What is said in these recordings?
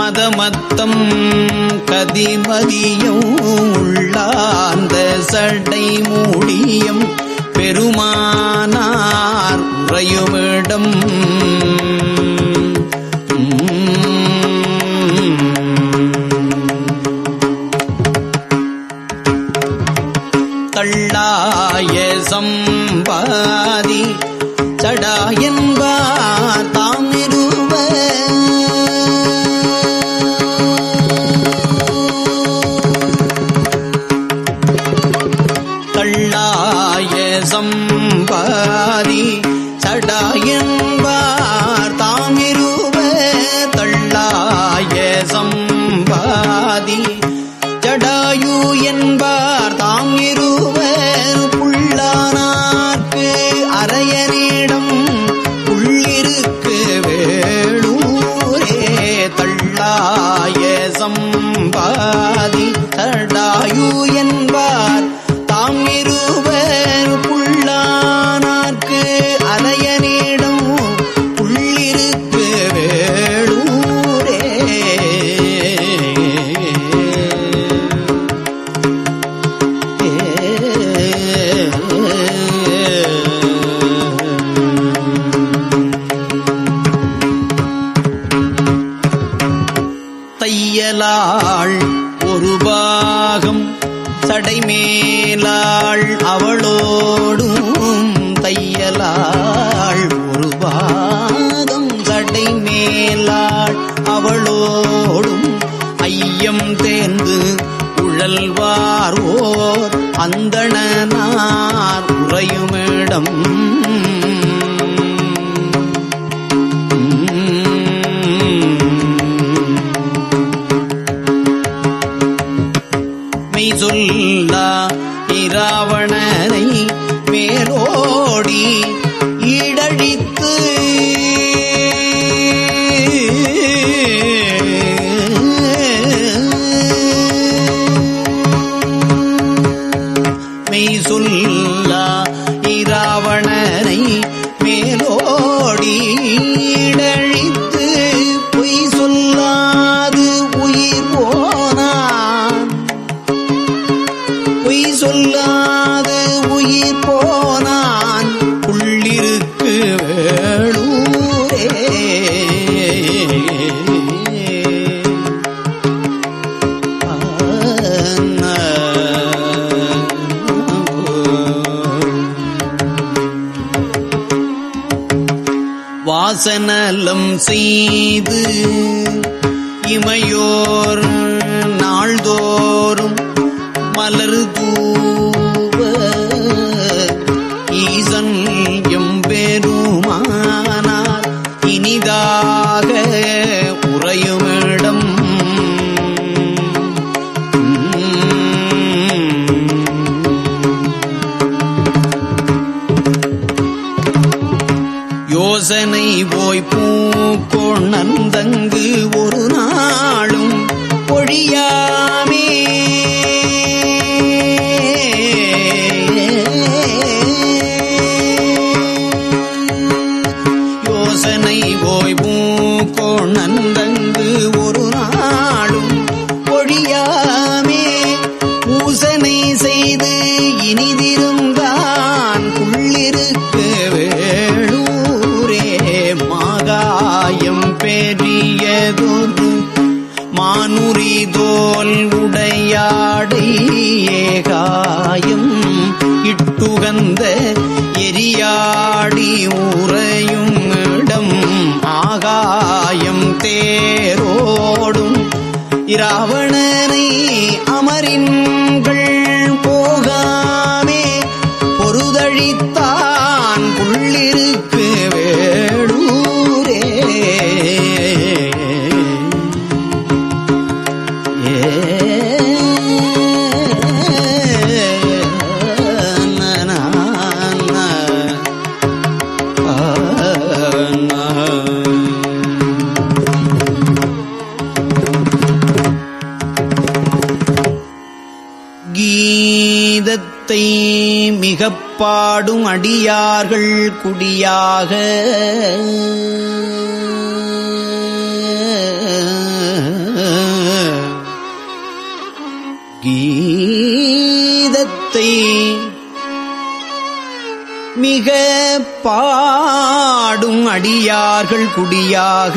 மதமத்தம் கதிமதியம் உள்ளாந்த சடை மூடியம் பெருமானார் உறையுமிடம். தள்ளாய சம்பாதி சடா தாமிருவர் உறையுமிடம். வாசனலம் செய்து இமையோ யோசனை போய் பூக்கொணந்தங்கு ஒரு நாளும் பொழியாமே. யோசனை போய் பூக்கொணந்தங்கு காயும் இட்டுகந்த எரியாடி ஊற பாடும் அடியார்கள் குடியாக. கீதத்தை மிக பாடும் அடியார்கள் குடியாக.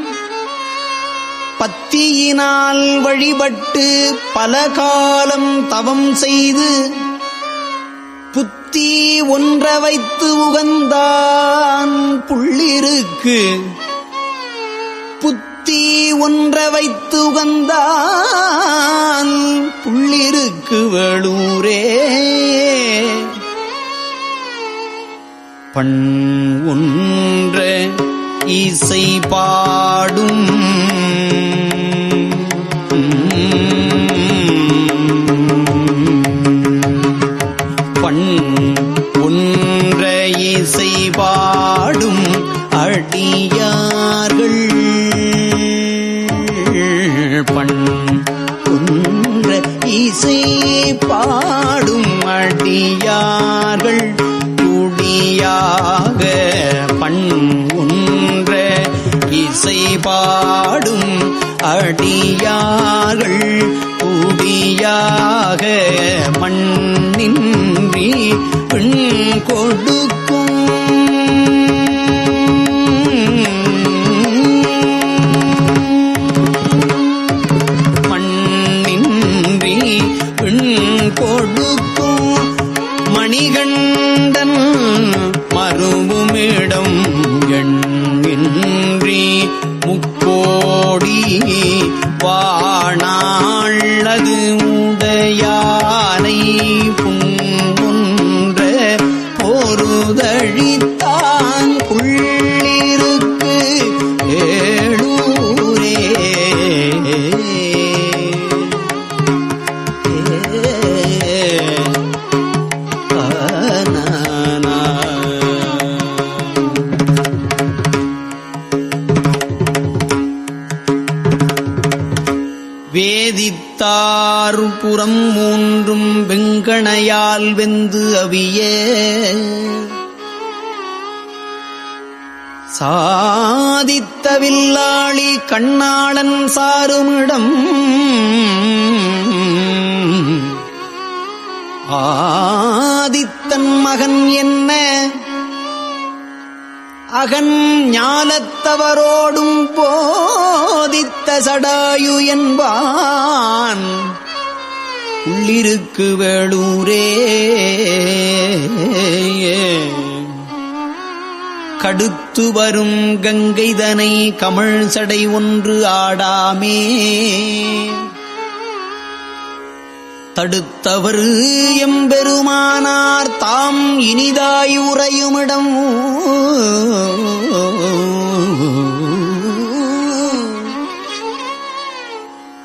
பத்தியினால் வழிபட்டு பல காலம் தவம் செய்து புத்தி ஒன்ற வைத்து உகந்தான் புள்ளிருக்கு. புத்தி ஒன்ற வைத்து உகந்தான் புள்ளிருக்கு வேளூரே. பண் ஒன்ற இசை பாடும் இசை பாடும் அடியார்கள் குடியாக பண்ணுன்ற இசை பாடும் அடியார்கள் குடியாக மண்ணின்றி பெண் கொடுக்க வேதித்தாறு புறம் மூன்றும் வெங்கணையால் வெந்து அவிய. சாதித்த வில்லாளி கண்ணாளன் சாருமிடம் ஆதித்தன் மகன் என்ன? அகன் ஞானத்தவரோடும் போதித்த சடாயு என்பான். உள்ளிருக்கு வேளூரே. கடுத்து வரும் கங்கைதனை கமழ் சடை ஒன்று ஆடாமே. தடுத்தவர் எம்பெருமானார் தாம் இனிதாயுறையுமிடம்.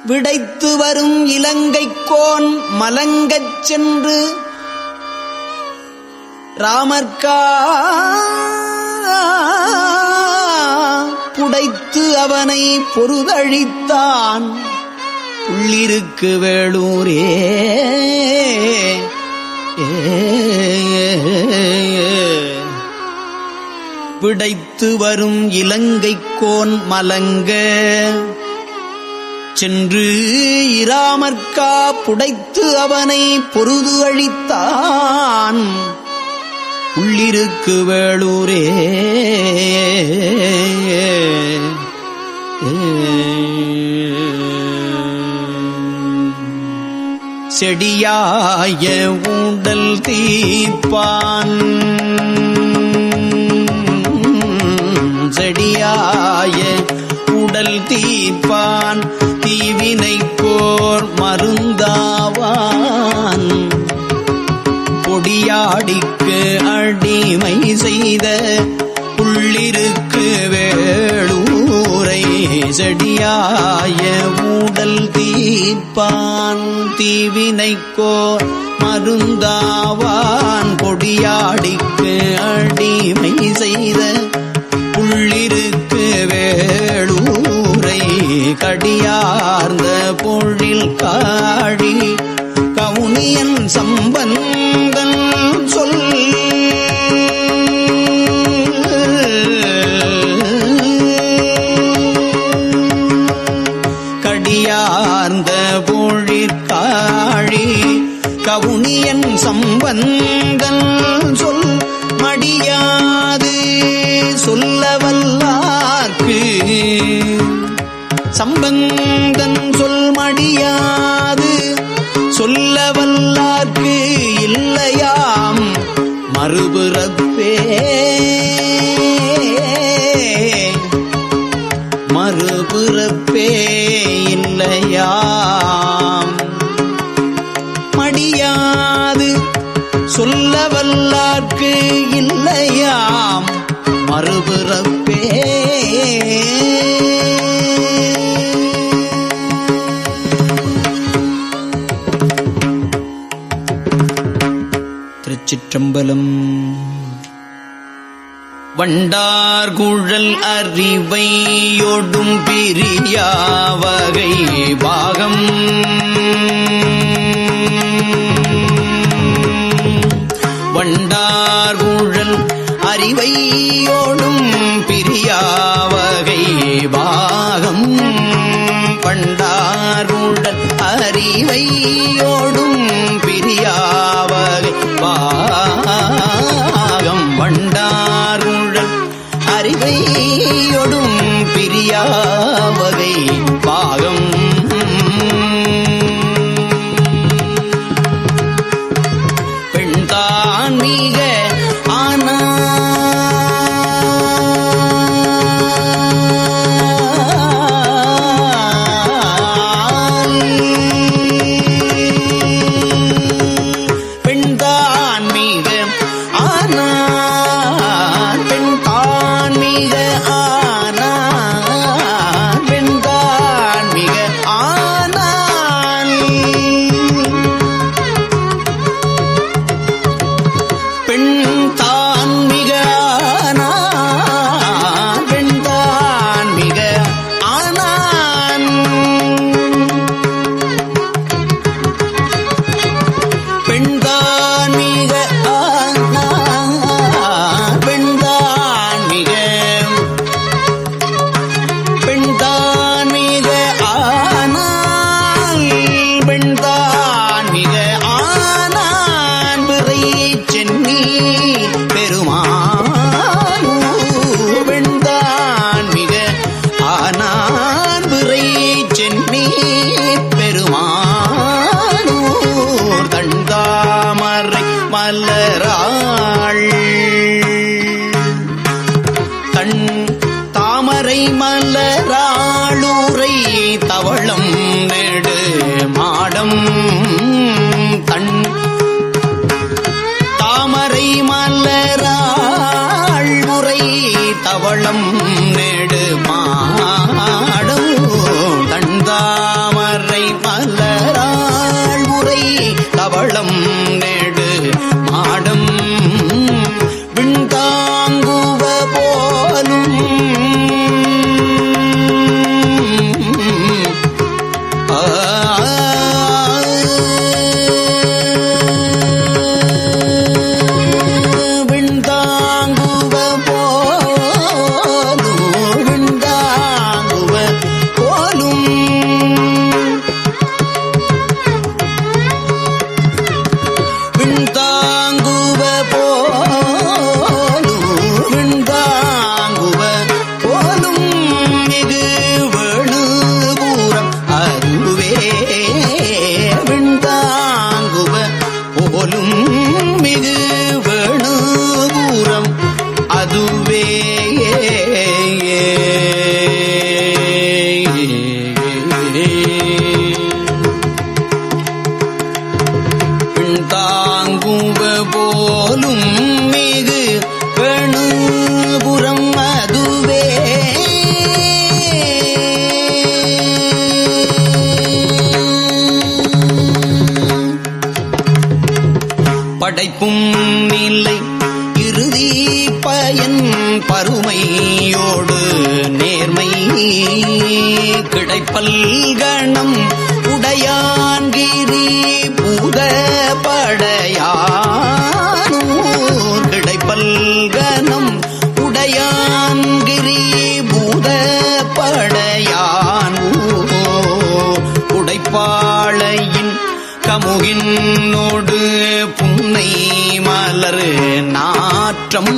விடைத்து வரும் இலங்கைக்கோன் மலங்கச் சென்று ராமர்கா புடைத்து அவனை பொருதழித்தான். உள்ளிருக்கு வேளூரே. பிடைத்து வரும் இலங்கைக்கோன் மலங்க. சென்று இராமற்கா புடைத்து அவனை பொருது அழித்தான். உள்ளிருக்கு வேளூரே. செடியாய ஊடல் தீப்பான் செடியாய உடல் தீப்பான் தீவினை போர் மருந்தாவான். பொடியாடிக்கு அடிமை செய்த உள்ளிருக்கு வேளூர் செடியாய ஊடல் தீப்பான் தீவினைக்கோ மருந்தாவான் பொடியாடிக்கு அடிமை செய்த உள்ளிருக்கு வேளூரை கடியார்ந்த பொழில் காடி கவுனியன் சம்பந்தன் கவுனியன் சம்பந்தன் சொல் மடியாது சொல்ல சம்பந்த திருச்சிற்றம்பலம் வண்டார்குழல் அறிவையொடும் பிரியாவகை பாகம். வண்டார்குழல் அறிவையோடும் பிரியாவகை பாகம். பண்டாருடல் அறிவையோடும் நாற்றம்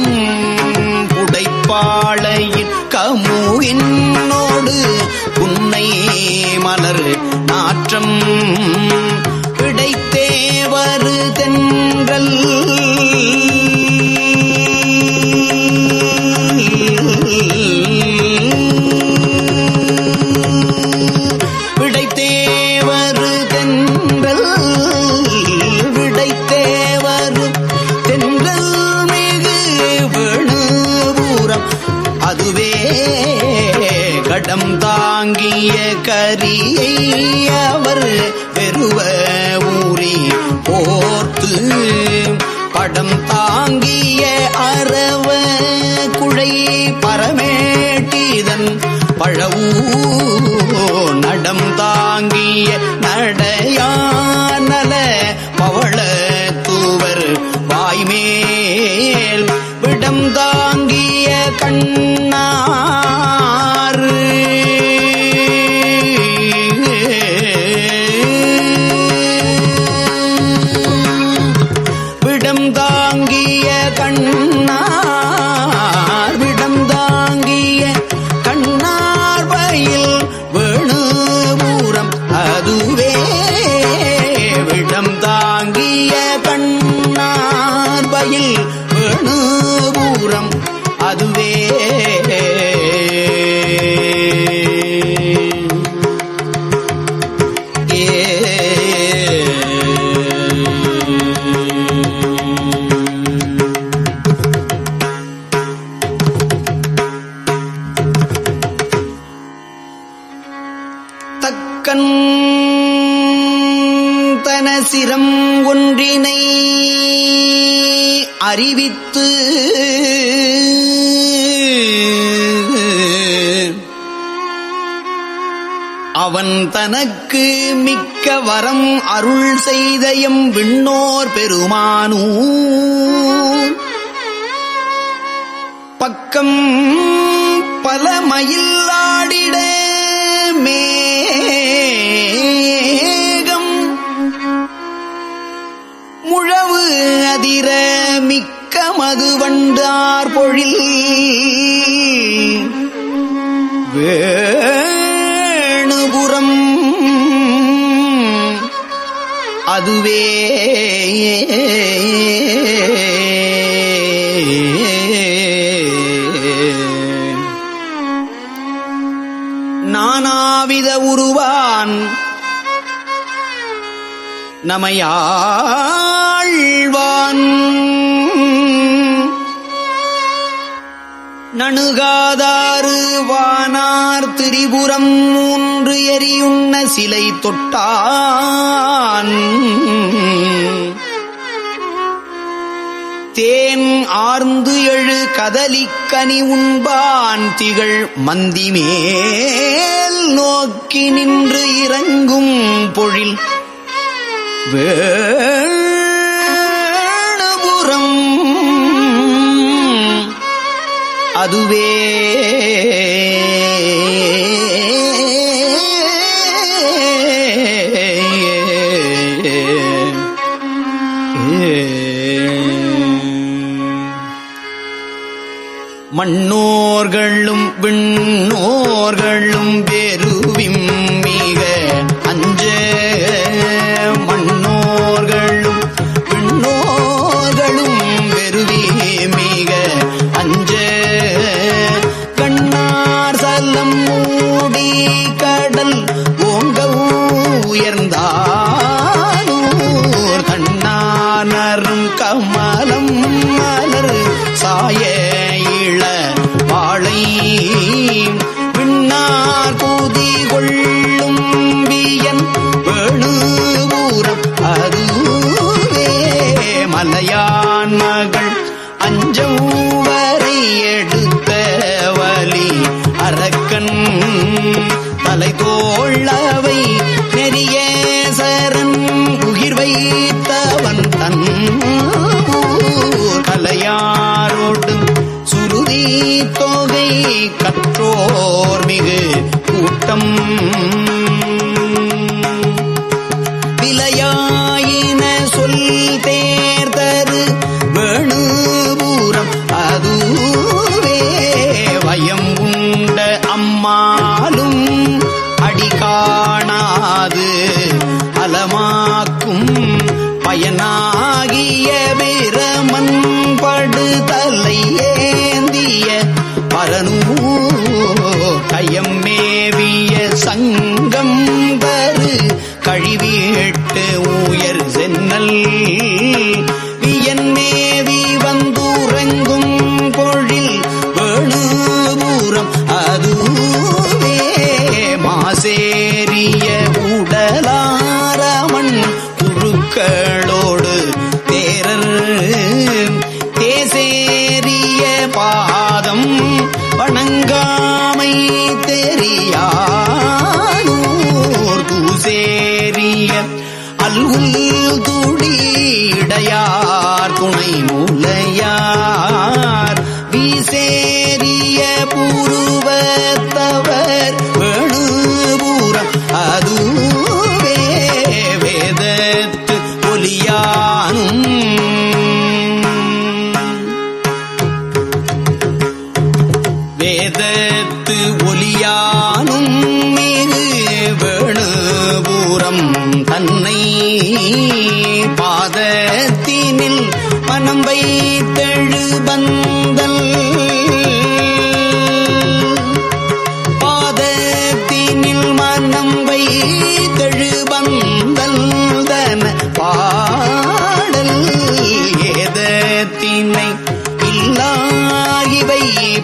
புடைப்பாளையின் கமுகினோடு புன்னை மலர் நாற்றம் தாங்கிய கரியை அவர் பெருவ ஊறி போர்த்து. படம் தாங்கிய அரவ குழை பரமேட்டிதன் பழவூ நடம் தாங்கிய நடையானல பவள தூவர் வாய்மேல். விடம் தாங்கிய கண்ணா மிக்க வரம் அருள் செய்தயம் விண்ணோர் பெருமானூ பக்கம் பல மயிலாடிட மேகம். முழவு அதிர மிக்க மதுவண்டார் பொழில். வே அதுவே நானாவித உருவான். நமையாழ்வான். நணுகாதாறு வானார் திரிபுரம் மூன்று எரியுண்ண சிலை தொட்டான். தேன் ஆர்ந்து எழு கதலிக்கனி உண்பான். திகழ் மந்திமேல் நோக்கி நின்று இறங்கும் பொழில். வேள் அதுவே. மண்ணோர்களும் விண்ணோர்களும் பெருவிம் மலையான் மகள் அஞ்சூவரை எடுத்த வலி அரக்கன் தலைதோள்ளவை நெறியேசரன் உயிர் வைத்தவன் தன் தலையாரோடு சுருதி தொகை கற்றோர் மிகு கூட்டம்.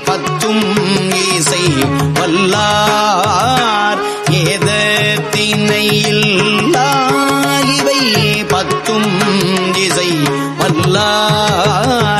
பத்தும் இசை வல்லார். ஏத திணையில் இவை பத்தும் இசை வல்லார்.